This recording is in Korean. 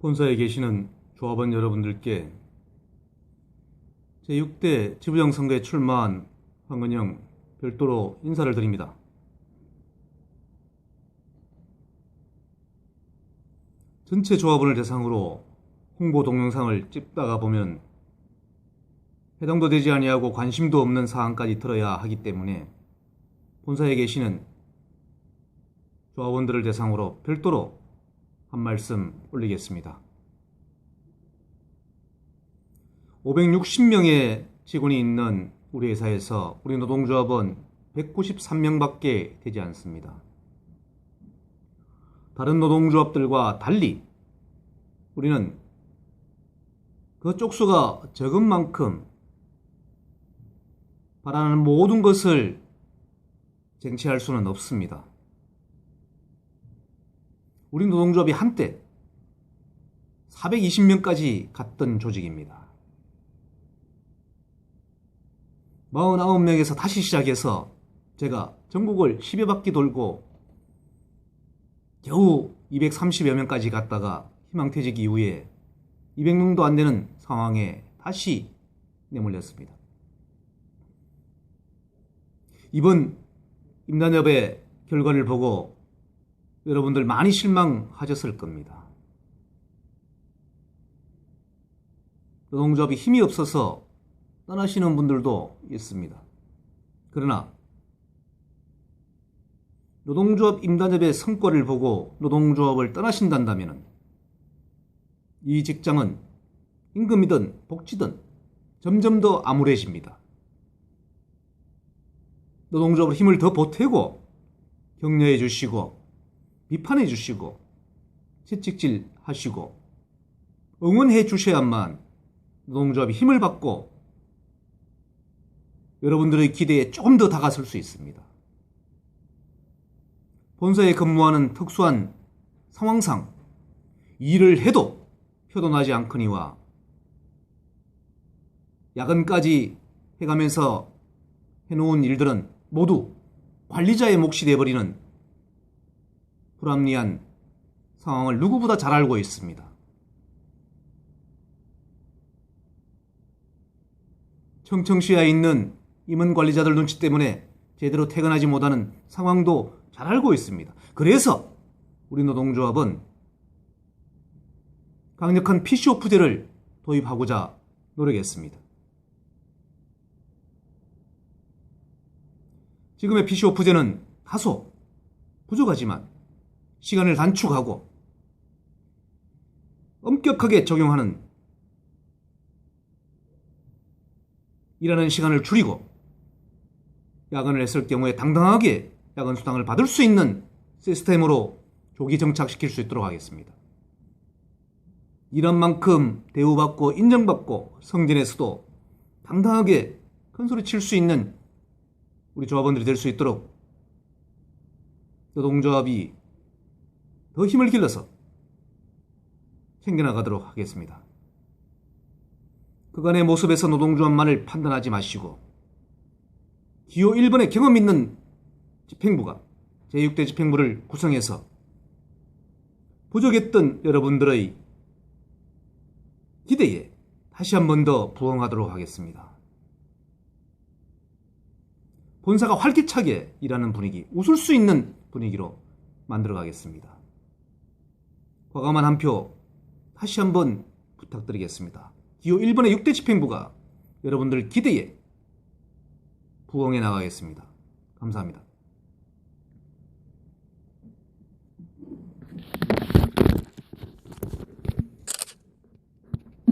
본사에 계시는 조합원 여러분들께 제6대 지부장 선거에 출마한 황은영 별도로 인사를 드립니다. 전체 조합원을 대상으로 홍보 동영상을 찍다가 보면 해당도 되지 아니하고 관심도 없는 사항까지 들어야 하기 때문에 본사에 계시는 조합원들을 대상으로 별도로 한 말씀 올리겠습니다. 560명의 직원이 있는 우리 회사에서 우리 노동조합은 193명밖에 되지 않습니다. 다른 노동조합들과 달리 우리는 그 쪽수가 적은 만큼 바라는 모든 것을 쟁취할 수는 없습니다. 우리 노동조합이 한때 420명까지 갔던 조직입니다. 49명에서 다시 시작해서 제가 전국을 10여 바퀴 돌고 겨우 230여 명까지 갔다가 희망퇴직 이후에 200명도 안 되는 상황에 다시 내몰렸습니다. 이번 임단협의 결과를 보고 여러분들 많이 실망하셨을 겁니다. 노동조합이 힘이 없어서 떠나시는 분들도 있습니다. 그러나 노동조합 임단협의 성과를 보고 노동조합을 떠나신단다면 이 직장은 임금이든 복지든 점점 더 암울해집니다. 노동조합으로 힘을 더 보태고 격려해 주시고 비판해 주시고 채찍질 하시고 응원해 주셔야만 노동조합이 힘을 받고 여러분들의 기대에 조금 더 다가설 수 있습니다. 본사에 근무하는 특수한 상황상 일을 해도 표도 나지 않거니와 야근까지 해가면서 해놓은 일들은 모두 관리자의 몫이 되어버리는 불합리한 상황을 누구보다 잘 알고 있습니다. 청청시야에 있는 임원 관리자들 눈치 때문에 제대로 퇴근하지 못하는 상황도 잘 알고 있습니다. 그래서 우리 노동조합은 강력한 PC오프제를 도입하고자 노력했습니다. 지금의 PC오프제는 다소 부족하지만 시간을 단축하고 엄격하게 적용하는 일하는 시간을 줄이고 야근을 했을 경우에 당당하게 야근 수당을 받을 수 있는 시스템으로 조기 정착시킬 수 있도록 하겠습니다. 일한 만큼 대우받고 인정받고 성진에서도 당당하게 큰 소리 칠 수 있는 우리 조합원들이 될 수 있도록 노동조합이 더 힘을 길러서 챙겨나가도록 하겠습니다. 그간의 모습에서 노동조합만을 판단하지 마시고 기호 1번의 경험 있는 집행부가 제6대 집행부를 구성해서 부족했던 여러분들의 기대에 다시 한 번 더 부응하도록 하겠습니다. 본사가 활기차게 일하는 분위기, 웃을 수 있는 분위기로 만들어 가겠습니다. 과감한 한 표 다시 한번 부탁드리겠습니다. 기호 1번의 6대 집행부가 여러분들 기대에 부응해 나가겠습니다. 감사합니다.